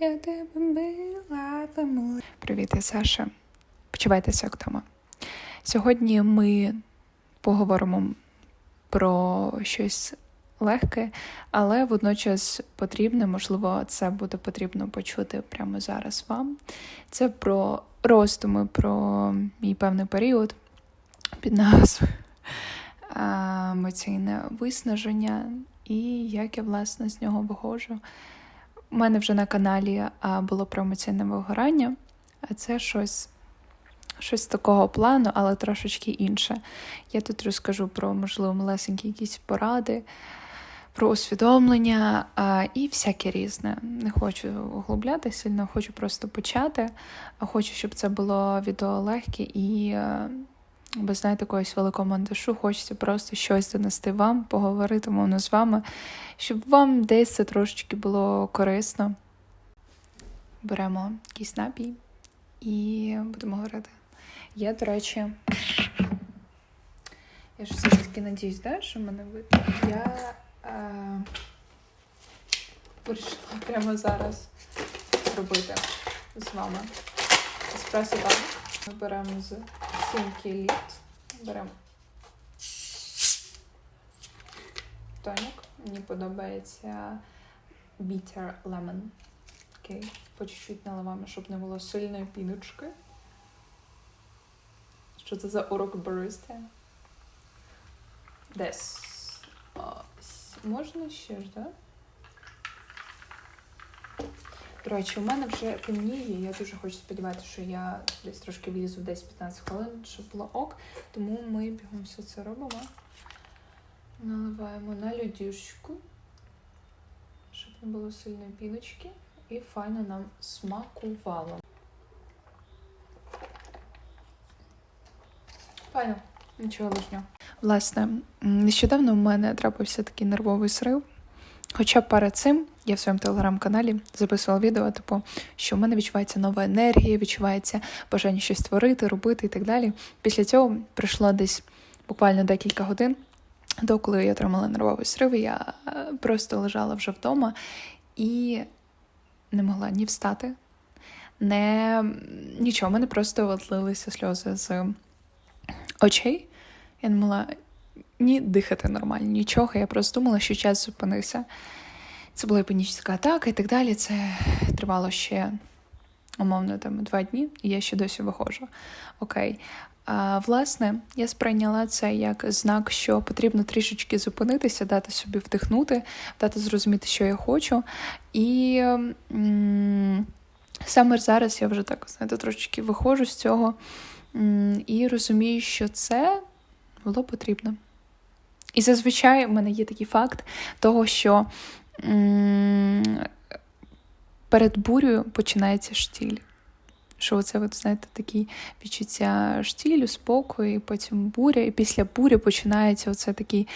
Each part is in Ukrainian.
Я тебе била помилуй. Привіт, я Саша. Почувайтеся як вдома. Сьогодні ми поговоримо про щось легке, але водночас потрібне, можливо, це буде потрібно почути прямо зараз вам. Це про роздуми, про мій певний період під назвою емоційне виснаження і як я власне з нього виходжу. У мене вже на каналі було про емоційне вигорання, а це щось, щось такого плану, але трошечки інше. Я тут розкажу про, можливо, малесенькі якісь поради, про усвідомлення і всяке різне. Не хочу углубляти сильно, хочу просто почати, хочу, щоб це було відео легке і. Без знаєте, якогось великого мандишу, хочеться просто щось донести вам, поговорити мовно з вами, щоб вам десь це трошечки було корисно. Беремо якийсь напій і будемо говорити. Я, до речі, я ж все ж таки надіюсь, да, що мене видно. Я е, вирішила прямо зараз робити з вами еспресо так. Ми беремо з сумки літ. Беремо тонік. Мені подобається bitter lemon. Окей. По чуть-чуть наливаємо, щоб не було сильної піночки. Що це за урок баристи? Десь. Можна ще ж, так? До речі, у мене вже темніє, я дуже хочу сподіватися, що я десь трошки влізу десь 15 хвилин, щоб було ок. Тому ми бігом все це робимо. Наливаємо на людюшку, щоб не було сильної піночки. І файно нам смакувало. Файно, нічого лишнього. Власне, нещодавно у мене трапився такий нервовий срив. Хоча перед цим я в своєму телеграм-каналі записувала відео, типу, що в мене відчувається нова енергія, відчувається бажання щось творити, робити і так далі. Після цього пройшло десь буквально декілька годин. До коли я отримала нервовий срив, я е, просто лежала вже вдома і не могла ні встати, не нічого. Мене просто от лилися сльози з очей. Я не могла ні дихати нормально, нічого. Я просто думала, що час зупинився. Це була панічна атака і так далі. Це тривало ще, умовно, там два дні, і я ще досі виходжу. Окей. А, власне, я сприйняла це як знак, що потрібно трішечки зупинитися, дати собі вдихнути, дати зрозуміти, що я хочу. І м- саме зараз я вже так знаєте, трошечки виходжу з цього м- і розумію, що це було потрібно. І зазвичай в мене є такий факт того, що перед бурею починається штіль. Що оце, от, знаєте, такі відчуття штілю, спокою, і потім буря, і після бурі починається оце такий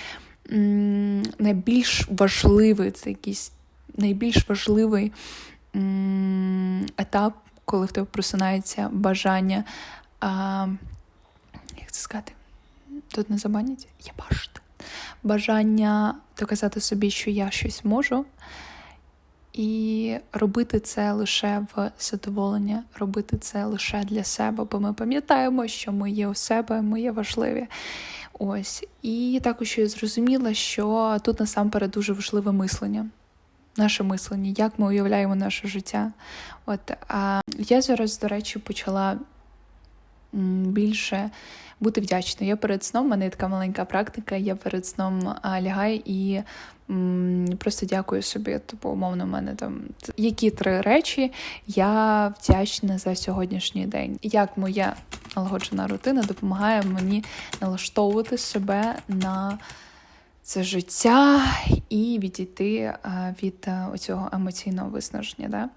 найбільш важливий, це якийсь найбільш важливий етап, коли в тебе просинається бажання. А, як це сказати? Тут не забанять? Я бачите. Бажання доказати собі, що я щось можу, і робити це лише в задоволення, робити це лише для себе, бо ми пам'ятаємо, що ми є у себе, ми є важливі. Ось. І також я зрозуміла, що тут насамперед дуже важливе мислення. Наше мислення, як ми уявляємо наше життя. От а я зараз, до речі, почала більше бути вдячною. Я перед сном, в мене є така маленька практика. Я перед сном лягаю і просто дякую собі. Типу, умовно, в мене там які три речі я вдячна за сьогоднішній день. Як моя налагоджена рутина допомагає мені налаштовувати себе на це життя і відійти е, від е, оцього емоційного виснаження. Да?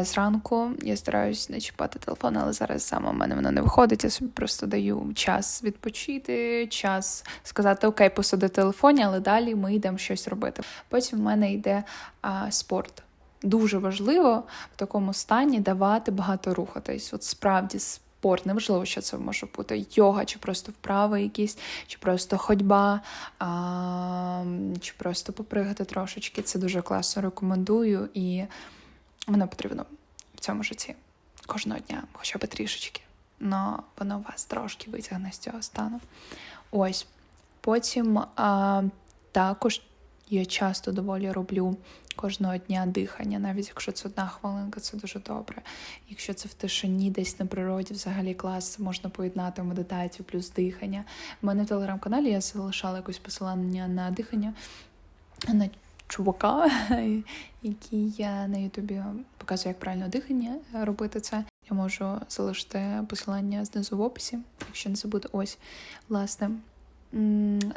Е, Зранку я стараюсь не чіпати телефон, але зараз саме в мене воно не виходить. Я собі просто даю час відпочити, час сказати Окей, посади телефоні, але далі ми йдемо щось робити. Потім в мене йде а, спорт. Дуже важливо в такому стані давати багато рухатись. От справді спорт, неважливо, що це може бути йога, чи просто вправи якісь, чи просто ходьба, а, чи просто попригати трошечки. Це дуже класно рекомендую. І воно потрібно в цьому житті кожного дня, хоча б трішечки. Но воно вас трошки витягне з цього стану. Ось. Потім а, також я часто доволі роблю кожного дня дихання, навіть якщо це одна хвилинка, це дуже добре. Якщо це в тишині, десь на природі, взагалі клас, можна поєднати медитацію плюс дихання. У мене в телеграм-каналі я залишала якось посилання на дихання на чувака, який я на Ютубі показує, як правильно дихання робити це. Я можу залишити посилання знизу в описі, якщо не забути. Ось, власне.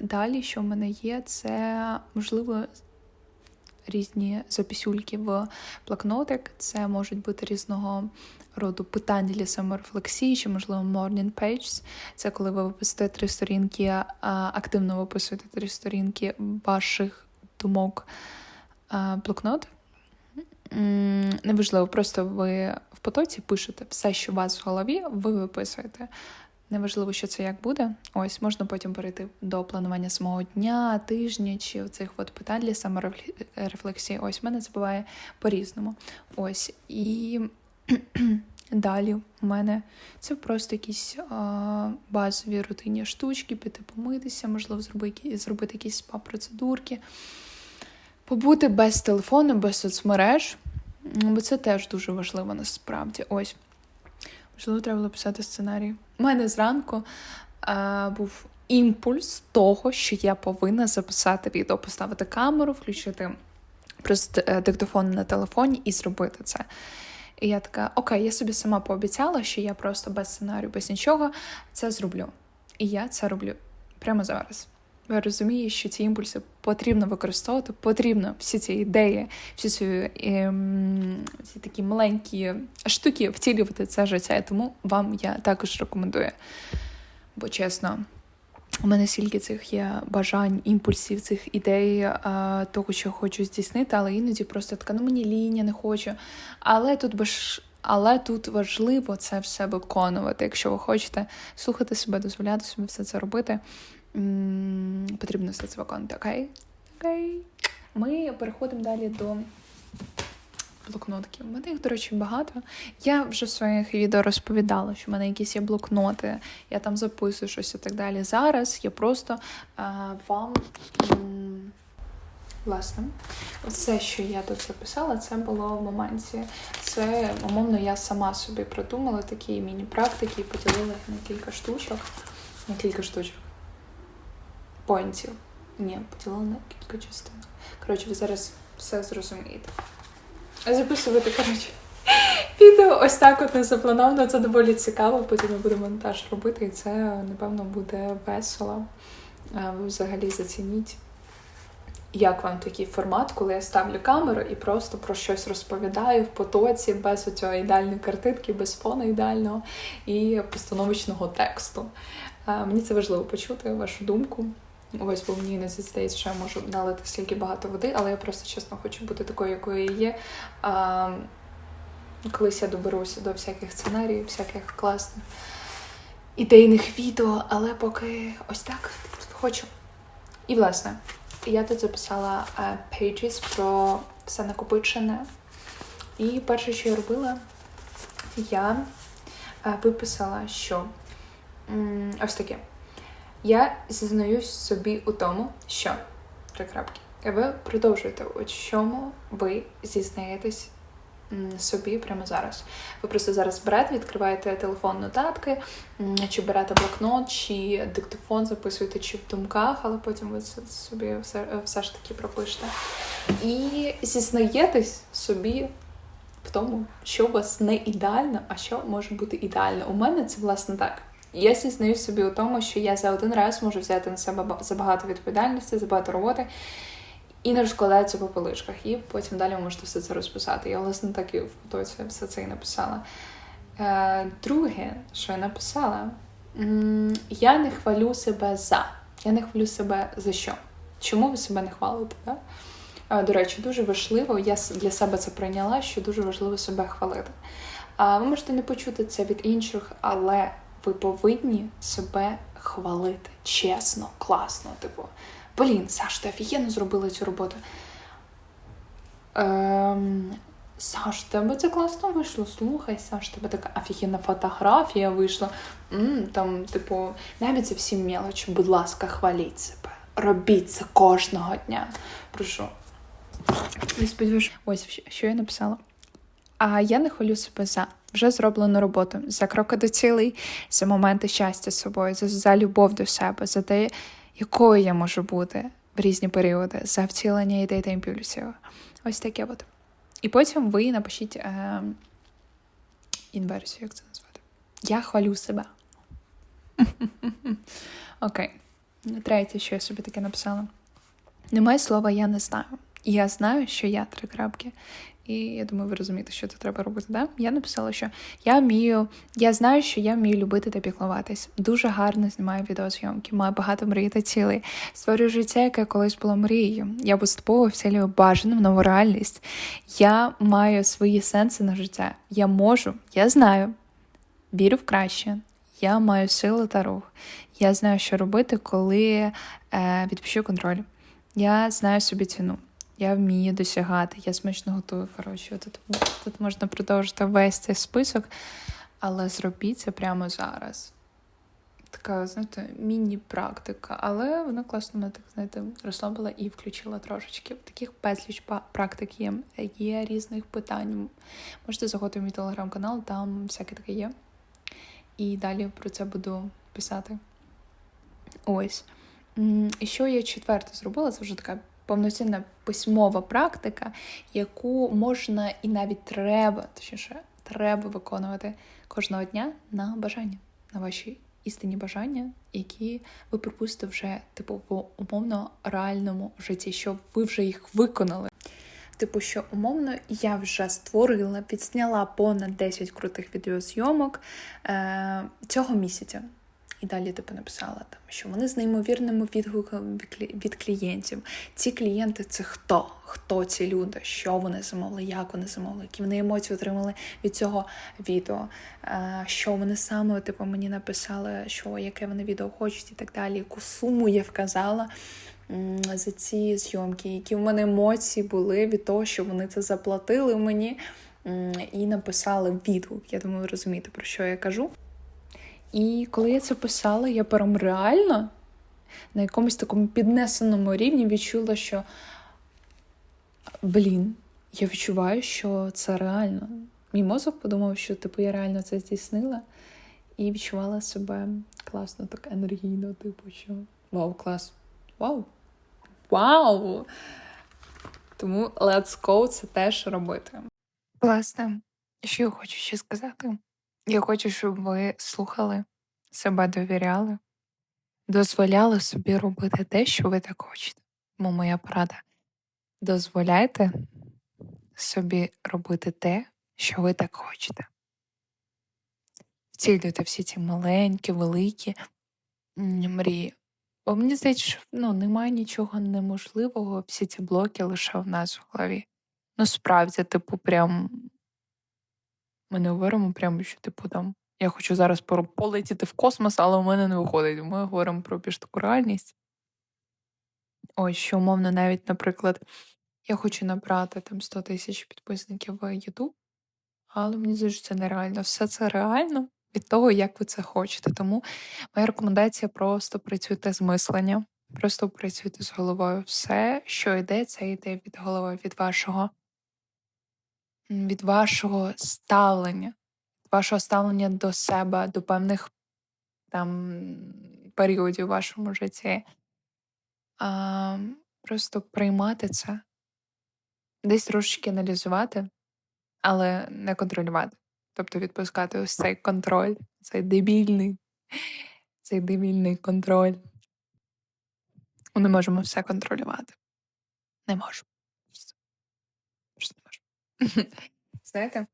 Далі, що в мене є, це можливо різні записюльки в блокнотик. Це можуть бути різного роду питання для саморефлексії, чи, можливо, morning pages. Це коли ви виписуєте три сторінки, активно виписуєте три сторінки ваших думок блокнот. Неважливо, просто ви в потоці пишете все, що у вас в голові, ви виписуєте. Неважливо, що це як буде. Ось можна потім перейти до планування самого дня, тижня чи цих от питань для саморефлексії. Ось в мене це буває по-різному. Ось і далі в мене це просто якісь а, базові рутинні штучки, піти помитися, можливо, зробити, зробити якісь спа-процедурки, побути без телефону, без соцмереж, бо це теж дуже важливо насправді. Ось. Можливо, треба було писати сценарій. У мене зранку е, був імпульс того, що я повинна записати відео, поставити камеру, включити просто е, диктофон на телефоні і зробити це. І я така, окей, я собі сама пообіцяла, що я просто без сценарію, без нічого це зроблю. І я це роблю прямо зараз. Я розумію, що ці імпульси потрібно використовувати, потрібно всі ці ідеї, всі ці, ем, ці такі маленькі штуки втілювати це життя. І тому вам я також рекомендую. Бо чесно, у мене стільки цих є бажань, імпульсів, цих ідей, а, того, що хочу здійснити, але іноді просто така, ну мені лінія, не хочу. Але тут баж... Але тут важливо це все виконувати. Якщо ви хочете слухати себе, дозволяти собі все це робити. М, Потрібно виконати, окей? Окей. Ми переходимо далі до блокнотків. У мене їх, до речі, багато. Я вже в своїх відео розповідала, що в мене якісь є блокноти, я там записую щось і так далі. Зараз я просто е, вам. Власне, все, що я тут записала, це було в моменті. Це, умовно, я сама собі придумала такі міні-практики і поділила їх на кілька штучок. На кілька штучок поінтів. Ні, поділила на кілька частин. Коротше, ви зараз все зрозумієте. Записувати, коротше, відео ось так от не заплановано. Це доволі цікаво. Потім я буду монтаж робити, і це, напевно, буде весело. Ви взагалі зацініть. Як вам такий формат, коли я ставлю камеру і просто про щось розповідаю в потоці, без цього ідеальної картинки, без фону ідеального і постановочного тексту. Мені це важливо почути, вашу думку. Ось бо мені не здається, що я можу налити стільки багато води, але я просто чесно хочу бути такою, якою є. А, колись я доберуся до всяких сценаріїв, всяких класних ідейних відео, але поки ось так хочу. І власне, я тут записала pages про все накопичене. І перше, що я робила, я е, виписала, що ось таке. Я зізнаюсь собі у тому, що три крапки. Ви продовжуєте, у чому ви зізнаєтесь собі прямо зараз. Ви просто зараз берете, відкриваєте телефон нотатки, чи берете блокнот, чи диктофон записуєте, чи в думках, але потім ви це собі все, все ж таки пропишете. І зізнаєтесь собі в тому, що у вас не ідеально, а що може бути ідеально. У мене це власне так. Я зізнаюсь собі у тому, що я за один раз можу взяти на себе ба- забагато відповідальності, забагато роботи і не розкладається по полишках. І потім далі ви можете все це розписати. Я, власне, так і в потоці все це і написала. Е, друге, що я написала, я не хвалю себе за. Я не хвалю себе за що. Чому ви себе не хвалите? Да? Е, До речі, дуже важливо, я для себе це прийняла, що дуже важливо себе хвалити. Ви можете не почути це від інших, але ви повинні себе хвалити чесно, класно. Типу, блін, Саш, ти офігенно зробила цю роботу. Ем, Саш, тебе це класно вийшло. Слухай, Саш, тебе така офігенна фотографія вийшла. м там, типу, навіть це всі мелочі, будь ласка, хваліть себе. Робіть це кожного дня. Прошу. Ось що я написала. А я не хвалю себе за вже зроблену роботу, за кроки до цілей, за моменти щастя з собою, за, за любов до себе, за те, якою я можу бути в різні періоди, за втілення ідей та імпульсів. Ось таке от. І потім ви напишіть е, інверсію, як це назвати. Я хвалю себе. Окей. Третє, що я собі таке написала. Немає слова я не знаю. І я знаю, що я три крапки. І я думаю, ви розумієте, що це треба робити. Да? Я написала, що я вмію, я знаю, що я вмію любити та піклуватись. Дуже гарно знімаю відеозйомки, маю багато мрій та цілей. Створюю життя, яке колись було мрією. Я поступово вселюю бажану в нову реальність. Я маю свої сенси на життя. Я можу, я знаю, вірю в краще. Я маю силу та рух. Я знаю, що робити, коли е, відпущу контроль. Я знаю собі ціну. Я вмію досягати, я смачно готую. Коротше, тут, тут можна продовжити весь цей список, але зробіть це прямо зараз. Така, знаєте, міні-практика, але вона класно мене так, знаєте, розслабила і включила трошечки. Таких безліч практик є, є різних питань. Можете заходити в мій телеграм-канал, там всяке таке є. І далі про це буду писати. Ось. І що я четверте зробила, це вже така повноцінна письмова практика, яку можна і навіть треба, точніше, треба виконувати кожного дня на бажання, на ваші істинні бажання, які ви припустите вже типу в умовно реальному житті, що ви вже їх виконали. Типу, що умовно я вже створила, підсняла понад 10 крутих відеозйомок е, цього місяця. І далі типу написала там, що вони з неймовірними відгуками від клієнтів. Ці клієнти це хто? Хто ці люди? Що вони замовили, як вони замовили, які вони емоції отримали від цього відео, е, що вони саме типу, мені написали, що яке вони відео хочуть і так далі, яку суму я вказала за ці зйомки, які в мене емоції були від того, що вони це заплатили мені і написали відгук. Я думаю, ви розумієте, про що я кажу. І коли я це писала, я прям реально на якомусь такому піднесеному рівні відчула, що блін, я відчуваю, що це реально. Мій мозок подумав, що типу я реально це здійснила, і відчувала себе класно, так енергійно, типу, що вау, клас. Вау! Вау! Тому let's go це теж робити. Власне, що я хочу ще сказати? Я хочу, щоб ви слухали, себе довіряли, дозволяли собі робити те, що ви так хочете. Бо моя порада. Дозволяйте собі робити те, що ви так хочете. Втілюйте всі ці маленькі, великі мрії. Бо мені здається, що ну, немає нічого неможливого, всі ці блоки лише в нас в голові. Ну, справді, типу, прям ми не говоримо прямо, що, типу, там, я хочу зараз полетіти в космос, але у мене не виходить. Ми говоримо про більш таку реальність. Ось, що умовно, навіть, наприклад, я хочу набрати там 100 тисяч підписників в YouTube, але мені здається, це нереально. Все це реально від того, як ви це хочете. Тому моя рекомендація просто працюйте з мисленням, просто працюйте з головою. Все, що йде, це йде від голови, від вашого, від вашого ставлення, вашого ставлення до себе, до певних там періодів в вашому житті. А, просто приймати це, десь трошечки аналізувати, але не контролювати. Тобто відпускати ось цей контроль, цей дебільний, цей дебільний контроль. Ми не можемо все контролювати. Не можемо. Просто, просто не можемо. Знаєте,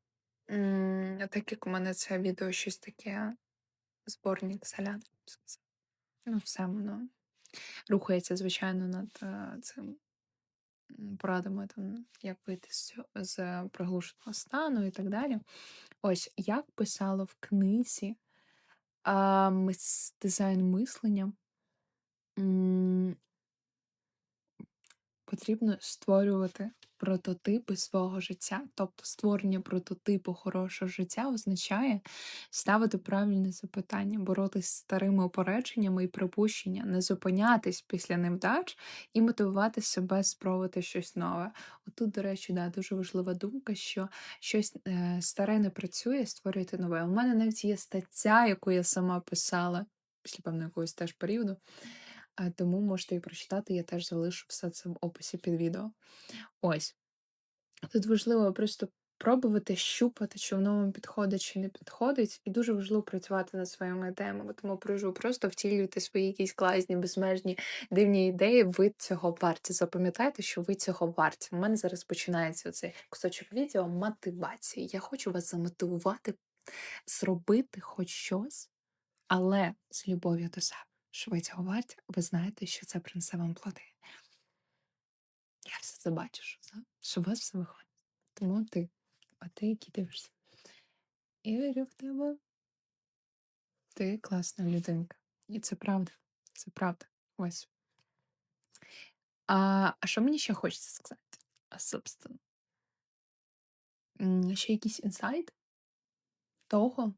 так як у мене це відео щось таке, зборник селян, ну все воно рухається, звичайно, над е, цим порадами, там, як вийти з, приглушеного стану і так далі. Ось як писала в книзі а, мис- дизайн мислення. Потрібно створювати прототипи свого життя. Тобто створення прототипу хорошого життя означає ставити правильне запитання, боротись з старими опередженнями і припущення, не зупинятись після невдач і мотивувати себе спробувати щось нове. Отут, до речі, да, дуже важлива думка, що щось е, старе не працює, створюйте нове. У мене навіть є стаття, яку я сама писала після певного якогось теж періоду. Тому можете її прочитати, я теж залишу все це в описі під відео. Ось. Тут важливо просто пробувати щупати, чи воно вам підходить, чи не підходить, і дуже важливо працювати над своїми темами. Тому прошу просто втілювати свої якісь класні, безмежні дивні ідеї. Ви цього варті. Запам'ятайте, що ви цього варті. У мене зараз починається цей кусочок відео мотивації. Я хочу вас замотивувати зробити хоч щось, але з любов'ю до себе. Що ви знаєте, що це принесе вам плоди. Я все це бачу, що, це- що у вас все виходить. Тому ти, а ти, який дивишся. І вірю в тебе. Ти класна людинка. І це правда. Це правда. Ось. А, а що мені ще хочеться сказати? А, собственно. Ще якийсь інсайт того,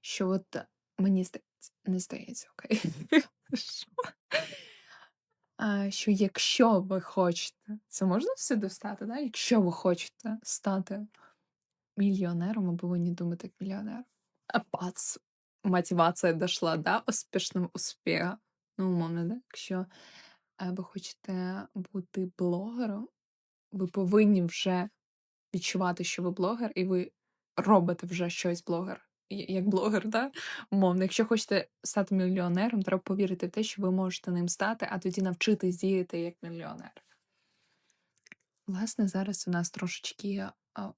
що от мені здається, не здається, окей. А, що якщо ви хочете, це можна все достати, да? Якщо ви хочете стати мільйонером, ви повинні думати як мільйонер. А пац, мотивація дошла, да, успішним успіху. Ну, умовно, да? Якщо е, ви хочете бути блогером, ви повинні вже відчувати, що ви блогер, і ви робите вже щось блогер. Як блогер, да? Умовно, якщо хочете стати мільйонером, треба повірити в те, що ви можете ним стати, а тоді навчитись діяти як мільйонер. Власне, зараз у нас трошечки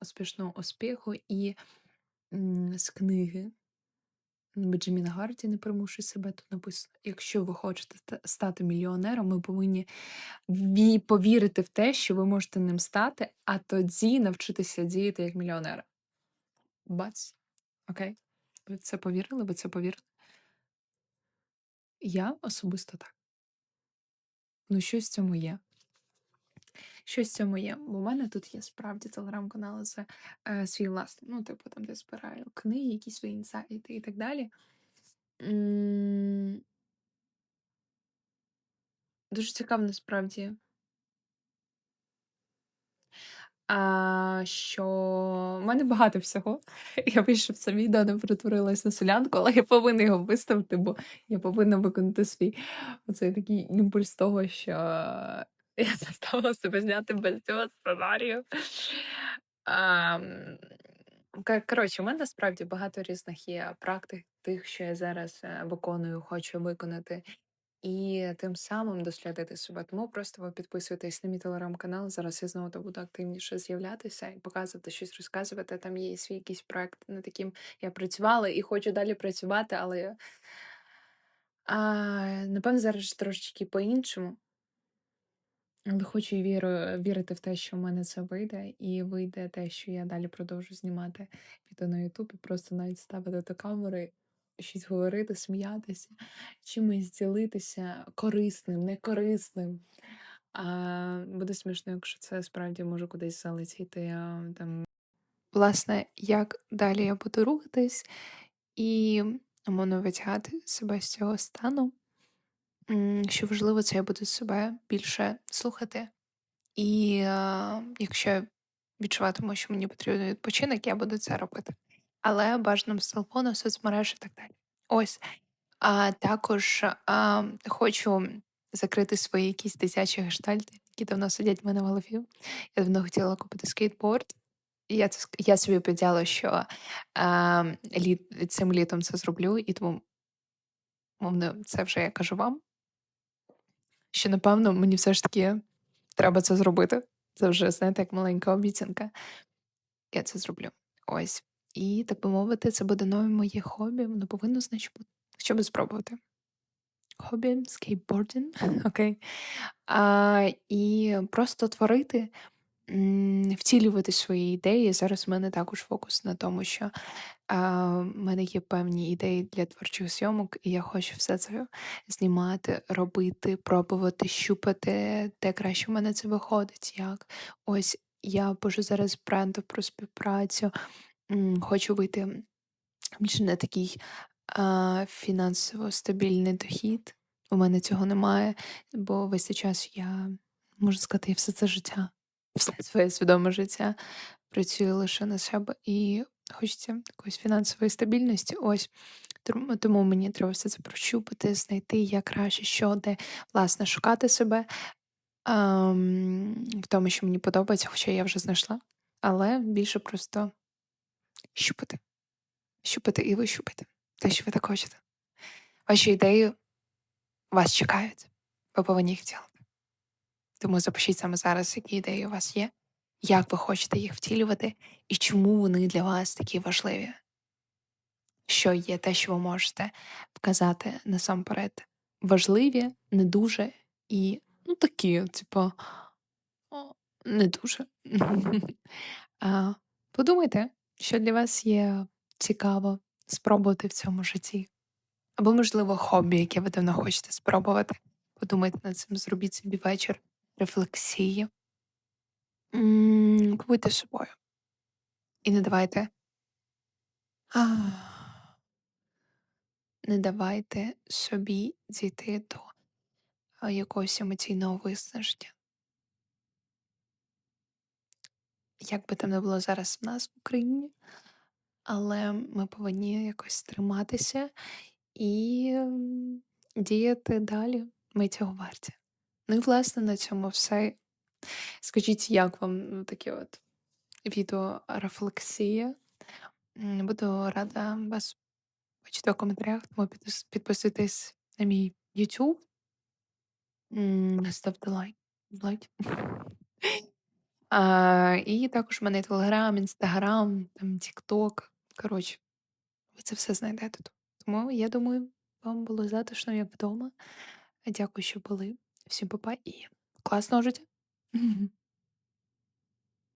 успішного успіху і з книги Беджаміна Гарді не примушуй себе тут написано. Якщо ви хочете стати мільйонером, ми повинні повірити в те, що ви можете ним стати, а тоді навчитися діяти як мільйонер. Бац. Окей? Ви це повірили? Ви це повірили? Я особисто так. Ну, щось в цьому є. Щось в цьому є. Бо в мене тут є справді телеграм-канал з е, свій власний. Ну, типу, там, де збираю книги, якісь свої інсайти і так далі. М, Дуже цікаво насправді. А, що в мене багато всього. Я вийшов це відео не перетворилось на солянку, але я повинна його виставити, бо я повинна виконати свій оцей такий імпульс того, що я заставила себе зняти без цього сценарію. А, коротше, у мене насправді багато різних є практик, тих, що я зараз е, виконую, хочу виконати. І тим самим дослідити себе. Тому просто ви підписуйтесь на мій телеграм-канал. Зараз я знову буду активніше з'являтися і показувати щось розказувати. Там є свій якийсь проект, над яким я працювала і хочу далі працювати, але а, напевно зараз трошечки по-іншому. Але хочу і віру, вірити в те, що в мене це вийде, і вийде те, що я далі продовжу знімати відео на Ютуб і просто навіть ставити до камери, щось говорити, сміятися, чимось ділитися корисним, некорисним. А, буде смішно, якщо це справді може кудись залетіти. А, там... Власне, як далі я буду рухатись і умовно витягати себе з цього стану. Що важливо, це я буду себе більше слухати. І е, якщо я відчуватиму, що мені потрібен відпочинок, я буду це робити. Але бажано з телефону, соцмереж і так далі. Ось. А також а, хочу закрити свої якісь дитячі гештальти, які давно сидять в мене в голові. Я давно хотіла купити скейтборд. Я, я собі обіцяла, що а, літ, цим літом це зроблю, і тому, мовно, це вже я кажу вам що напевно мені все ж таки треба це зробити. Це вже, знаєте, як маленька обіцянка. Я це зроблю. Ось. І так би мовити, це буде нове моє хобі. Воно повинно, значить, бути. Щоб спробувати. Хобі, скейтбординг, окей. А, і просто творити, втілювати свої ідеї. Зараз в мене також фокус на тому, що а, в мене є певні ідеї для творчих зйомок, і я хочу все це знімати, робити, пробувати, щупати, де краще в мене це виходить. Як ось я пишу зараз бренду про співпрацю, хочу вийти більше на такий а, фінансово стабільний дохід. У мене цього немає, бо весь цей час я можу сказати, я все це життя, все своє свідоме життя працюю лише на себе і хочеться якоїсь фінансової стабільності. Ось тому, мені треба все це прощупати, знайти як краще, що де, власне, шукати себе ам, в тому, що мені подобається, хоча я вже знайшла, але більше просто щупати, щупати і вищупати те, що ви так хочете. Ваші ідеї вас чекають, ви повинні їх втілити. Тому запишіть саме зараз, які ідеї у вас є, як ви хочете їх втілювати, і чому вони для вас такі важливі. Що є те, що ви можете вказати насамперед. Важливі, не дуже і ну такі, типу, не дуже. подумайте, що для вас є цікаво спробувати в цьому житті. Або, можливо, хобі, яке ви давно хочете спробувати. Подумайте над цим, зробіть собі вечір рефлексії. З собою. І не давайте. Не давайте собі дійти до якогось емоційного виснаження. Як би там не було зараз в нас в Україні, але ми повинні якось триматися і діяти далі. Ми цього варті. Ну і власне на цьому все. Скажіть, як вам таке от відеорефлексія? М, Буду рада вас бачити в коментарях, тому підпис- підписуйтесь на мій YouTube, ставте лайк. лайк. А, і також в мене Телеграм, Інстаграм, там Тікток. Коротше, ви це все знайдете тут. Тому я думаю, вам було затишно як вдома. Дякую, що були. Всім па-па і класного життя!